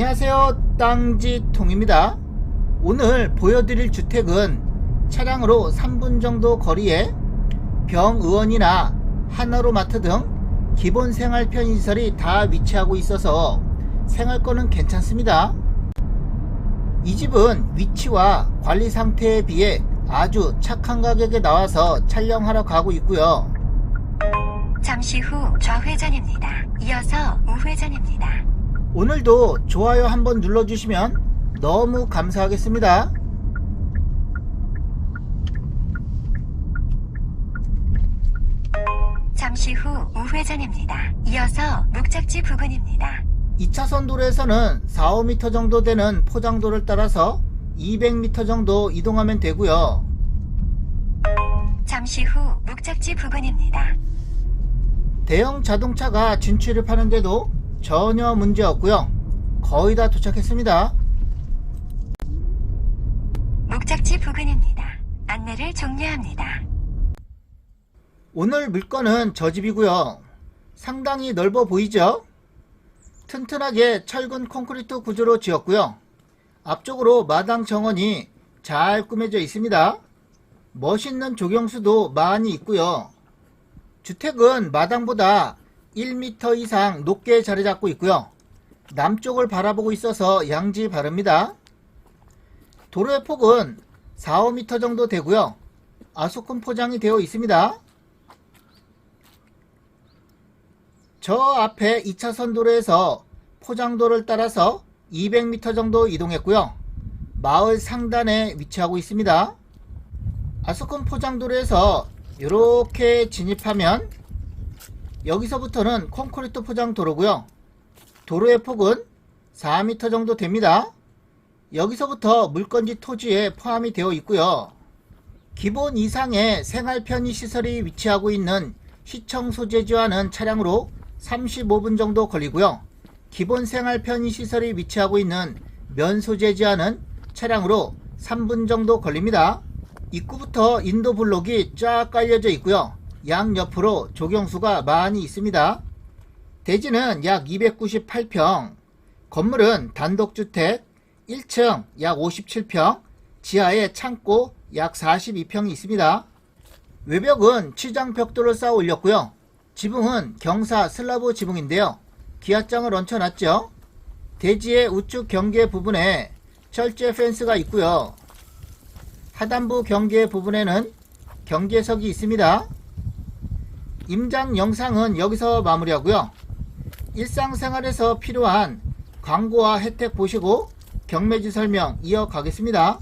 안녕하세요 땅지통입니다 오늘 보여드릴 주택은 차량으로 3분 정도 거리에 병의원이나 하나로마트 등 기본 생활 편의시설이 다 위치하고 있어서 생활권은 괜찮습니다 이 집은 위치와 관리 상태에 비해 아주 착한 가격에 나와서 촬영하러 가고 있고요 잠시 후 좌회전입니다. 이어서 우회전입니다. 오늘도 좋아요 한번 눌러주시면 너무 감사하겠습니다. 잠시 후 우회전입니다. 이어서 목적지 부근입니다. 2차선 도로에서는 4, 5m 정도 되는 포장도를 따라서 200m 정도 이동하면 되고요. 잠시 후 목적지 부근입니다. 대형 자동차가 진출을 파는데도 전혀 문제 없고요. 거의 다 도착했습니다. 목적지 부근입니다. 안내를 종료합니다. 오늘 물건은 저 집이고요. 상당히 넓어 보이죠? 튼튼하게 철근 콘크리트 구조로 지었고요. 앞쪽으로 마당 정원이 잘 꾸며져 있습니다. 멋있는 조경수도 많이 있고요. 주택은 마당보다 1m 이상 높게 자리 잡고 있고요. 남쪽을 바라보고 있어서 양지 바릅니다. 도로의 폭은 4, 5m 정도 되고요. 아소콘 포장이 되어 있습니다. 저 앞에 2차선 도로에서 포장도를 따라서 200m 정도 이동했고요. 마을 상단에 위치하고 있습니다. 아스콘 포장도로에서 이렇게 진입하면 여기서부터는 콘크리트 포장 도로고요. 도로의 폭은 4m 정도 됩니다. 여기서부터 물건지 토지에 포함이 되어 있고요. 기본 이상의 생활 편의 시설이 위치하고 있는 시청 소재지와는 차량으로 35분 정도 걸리고요. 기본 생활 편의 시설이 위치하고 있는 면 소재지와는 차량으로 3분 정도 걸립니다. 입구부터 인도 블록이 쫙 깔려져 있고요. 양 옆으로 조경수가 많이 있습니다. 대지는 약 298평, 건물은 단독주택 1층 약 57평, 지하에 창고 약 42평이 있습니다. 외벽은 치장 벽돌을 쌓아 올렸고요. 지붕은 경사 슬라브 지붕인데요. 기압장을 얹혀놨죠. 대지의 우측 경계 부분에 철제 펜스가 있고요. 하단부 경계 부분에는 경계석이 있습니다. 임장 영상은 여기서 마무리하고요. 일상생활에서 필요한 광고와 혜택 보시고 경매지 설명 이어가겠습니다.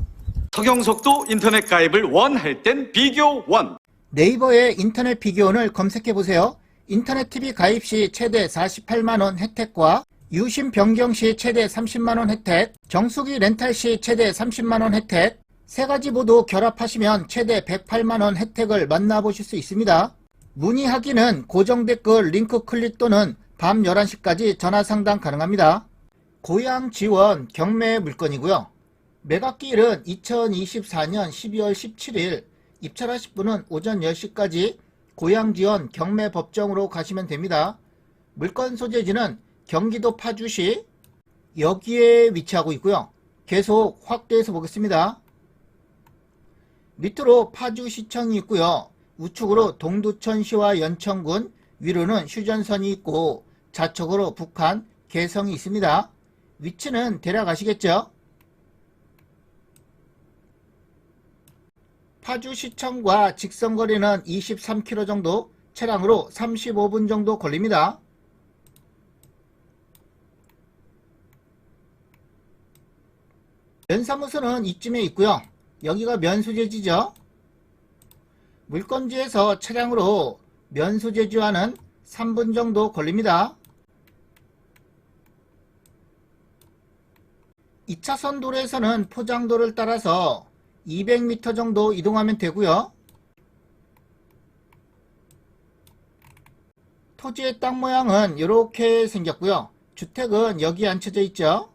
서경석도 인터넷 가입을 원할 땐 비교 원. 네이버에 인터넷 비교원을 검색해 보세요. 인터넷 TV 가입 시 최대 48만 원 혜택과 유심 변경 시 최대 30만 원 혜택, 정수기 렌탈 시 최대 30만 원 혜택, 세 가지 모두 결합하시면 최대 108만 원 혜택을 만나보실 수 있습니다. 문의하기는 고정 댓글 링크 클릭 또는 밤 11시까지 전화 상담 가능합니다. 고향 지원 경매 물건이고요. 매각기일은 2024년 12월 17일, 입찰하실 분은 오전 10시까지 고향 지원 경매 법정으로 가시면 됩니다. 물건 소재지는 경기도 파주시 여기에 위치하고 있고요. 계속 확대해서 보겠습니다. 밑으로 파주시청이 있고요. 우측으로 동두천시와 연천군, 위로는 휴전선이 있고 좌측으로 북한, 개성이 있습니다. 위치는 대략 아시겠죠? 파주시청과 직선거리는 23km 정도, 차량으로 35분 정도 걸립니다. 면사무소는 이쯤에 있고요. 여기가 면소재지죠. 물건지에서 차량으로 면소재지와는 3분 정도 걸립니다. 2차선 도로에서는 포장도를 따라서 200m 정도 이동하면 되고요. 토지의 땅 모양은 이렇게 생겼고요. 주택은 여기 앉혀져 있죠.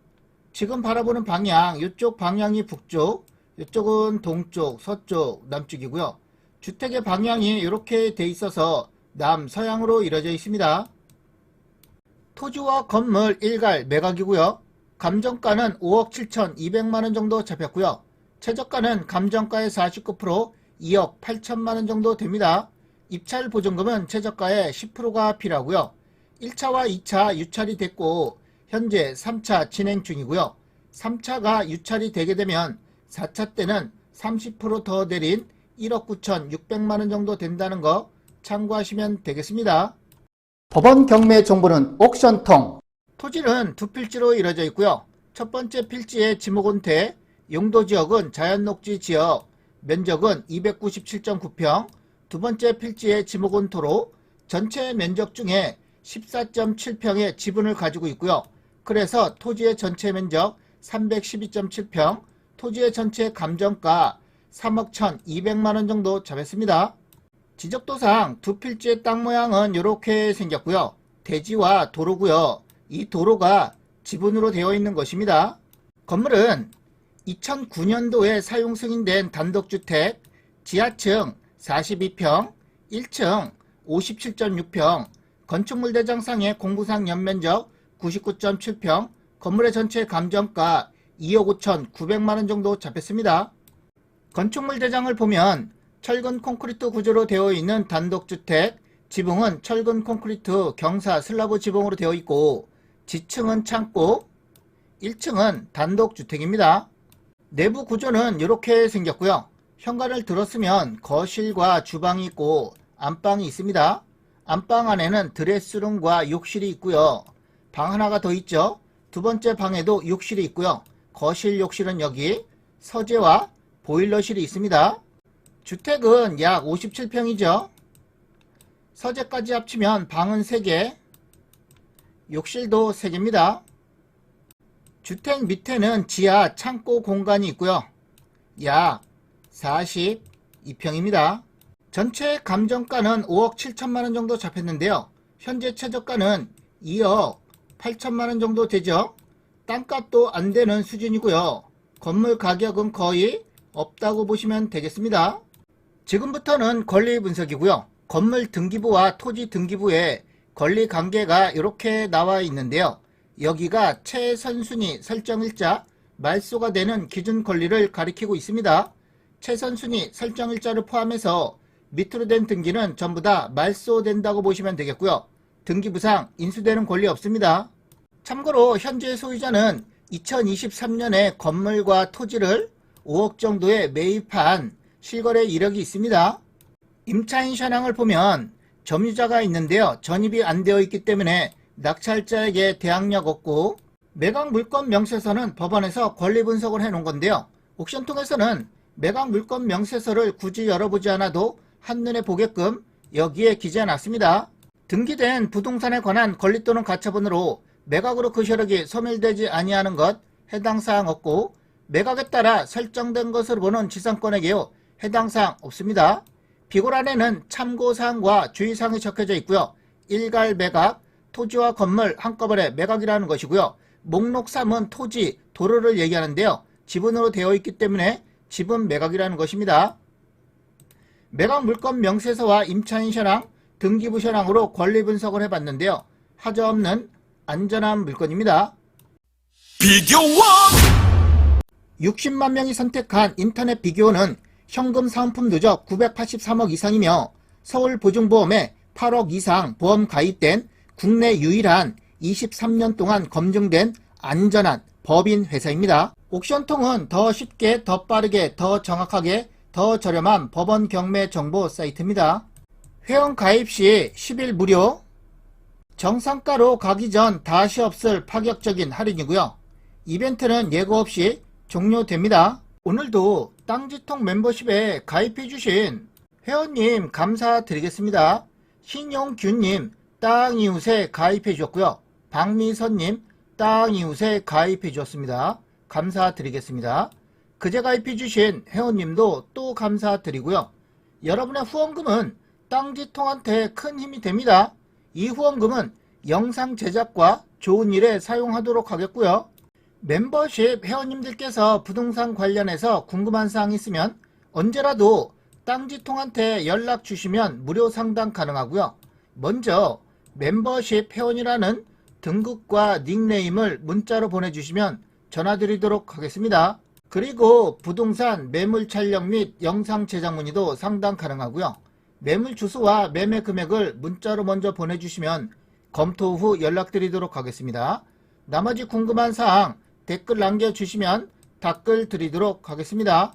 지금 바라보는 방향, 이쪽 방향이 북쪽, 이쪽은 동쪽, 서쪽, 남쪽이고요. 주택의 방향이 이렇게 돼 있어서 남서양으로 이루어져 있습니다. 토지와 건물 일갈 매각이고요. 감정가는 5억 7,200만원 정도 잡혔고요. 최저가는 감정가의 49% 2억 8천만원 정도 됩니다. 입찰 보증금은 최저가의 10%가 필요하고요. 1차와 2차 유찰이 됐고 현재 3차 진행 중이고요. 3차가 유찰이 되게 되면 4차 때는 30%더 내린 1억 9,600만원 정도 된다는 거 참고하시면 되겠습니다. 법원 경매 정보는 옥션통. 토지는 두 필지로 이루어져 있고요. 첫 번째 필지의 지목원태, 용도 지역은 자연녹지 지역, 면적은 297.9평, 두 번째 필지의 지목원토로 전체 면적 중에 14.7평의 지분을 가지고 있고요. 그래서 토지의 전체 면적 312.7평, 토지의 전체 감정가 3억 1,200만원 정도 잡았습니다. 지적도상 두 필지의 땅 모양은 이렇게 생겼고요. 대지와 도로고요. 이 도로가 지분으로 되어 있는 것입니다. 건물은 2009년도에 사용 승인된 단독주택, 지하층 42평, 1층 57.6평, 건축물 대장상의 공부상 연면적 99.7평, 건물의 전체 감정가 2억 5천 9백만원 정도 잡혔습니다. 건축물 대장을 보면 철근 콘크리트 구조로 되어 있는 단독주택, 지붕은 철근 콘크리트 경사 슬라브 지붕으로 되어 있고 지층은 창고, 1층은 단독주택입니다. 내부 구조는 이렇게 생겼고요. 현관을 들었으면 거실과 주방이 있고 안방이 있습니다. 안방 안에는 드레스룸과 욕실이 있고요. 방 하나가 더 있죠. 두 번째 방에도 욕실이 있고요. 거실 욕실은 여기 서재와 보일러실이 있습니다. 주택은 약 57평이죠. 서재까지 합치면 방은 3개, 욕실도 3개입니다. 주택 밑에는 지하 창고 공간이 있고요. 약 42평입니다. 전체 감정가는 5억 7천만원 정도 잡혔는데요. 현재 최저가는 2억 8천만원 정도 되죠. 땅값도 안 되는 수준이고요. 건물 가격은 거의 없다고 보시면 되겠습니다. 지금부터는 권리 분석이고요. 건물 등기부와 토지 등기부에 권리 관계가 이렇게 나와 있는데요. 여기가 최선순위 설정일자 말소가 되는 기준 권리를 가리키고 있습니다. 최선순위 설정일자를 포함해서 밑으로 된 등기는 전부 다 말소된다고 보시면 되겠고요. 등기부상 인수되는 권리 없습니다. 참고로 현재 소유자는 2023년에 건물과 토지를 5억 정도에 매입한 실거래 이력이 있습니다. 임차인 현황을 보면 점유자가 있는데요. 전입이 안 되어 있기 때문에 낙찰자에게 대항력 없고 매각 물건 명세서는 법원에서 권리 분석을 해 놓은 건데요. 옥션 통해서는 매각 물건 명세서를 굳이 열어보지 않아도 한눈에 보게끔 여기에 기재해 놨습니다. 등기된 부동산에 관한 권리 또는 가처분으로 매각으로 그 효력이 소멸되지 아니하는 것 해당 사항 없고 매각에 따라 설정된 것으로 보는 지상권에게요 해당 사항 없습니다. 비고란에는 참고사항과 주의사항이 적혀져 있고요. 일갈 매각, 토지와 건물 한꺼번에 매각이라는 것이고요. 목록 3은 토지, 도로를 얘기하는데요. 지분으로 되어 있기 때문에 지분 매각이라는 것입니다. 매각 물건 명세서와 임차인 현황, 등기부 현황으로 권리 분석을 해봤는데요. 하저없는 안전한 물건입니다. 비교원 60만 명이 선택한 인터넷 비교는 현금 사은품 누적 983억 이상이며 서울보증보험에 8억 이상 보험 가입된 국내 유일한 23년 동안 검증된 안전한 법인 회사입니다. 옥션통은 더 쉽게, 더 빠르게, 더 정확하게, 더 저렴한 법원 경매 정보 사이트입니다. 회원 가입 시 10일 무료, 정상가로 가기 전 다시 없을 파격적인 할인이고요. 이벤트는 예고 없이 종료됩니다. 오늘도 땅지통 멤버십에 가입해주신 회원님 감사드리겠습니다. 신용균님 땅이웃에 가입해주셨고요. 박미선님 땅이웃에 가입해주셨습니다. 감사드리겠습니다. 그제 가입해주신 회원님도 또 감사드리고요. 여러분의 후원금은 땅지통한테 큰 힘이 됩니다. 이 후원금은 영상 제작과 좋은 일에 사용하도록 하겠고요. 멤버십 회원님들께서 부동산 관련해서 궁금한 사항 있으면 언제라도 땅지통한테 연락 주시면 무료 상담 가능하고요. 먼저 멤버십 회원이라는 등급과 닉네임을 문자로 보내주시면 전화드리도록 하겠습니다. 그리고 부동산 매물 촬영 및 영상 제작 문의도 상담 가능하고요. 매물 주소와 매매 금액을 문자로 먼저 보내주시면 검토 후 연락드리도록 하겠습니다. 나머지 궁금한 사항 댓글 남겨주시면 답글 드리도록 하겠습니다.